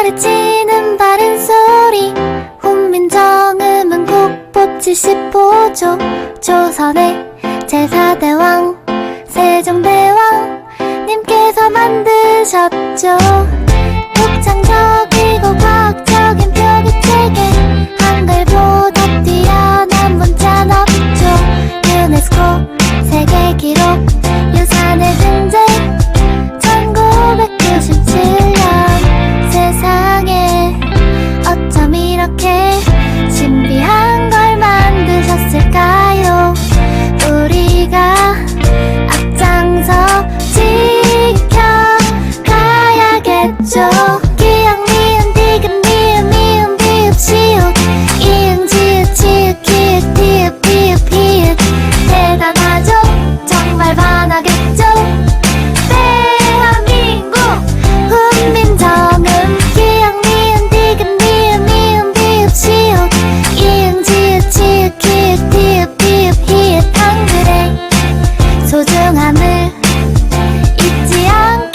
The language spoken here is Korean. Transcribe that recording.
가르치는 바른 소리. 훈민정음은 국보 75조 조선의 제4대왕 세종대왕 님께서 만드셨죠. 독창적이고 과학적인 표기체계 한글보다 뛰어난 문자는 없죠. 유네스코 세계기록 잊지 않고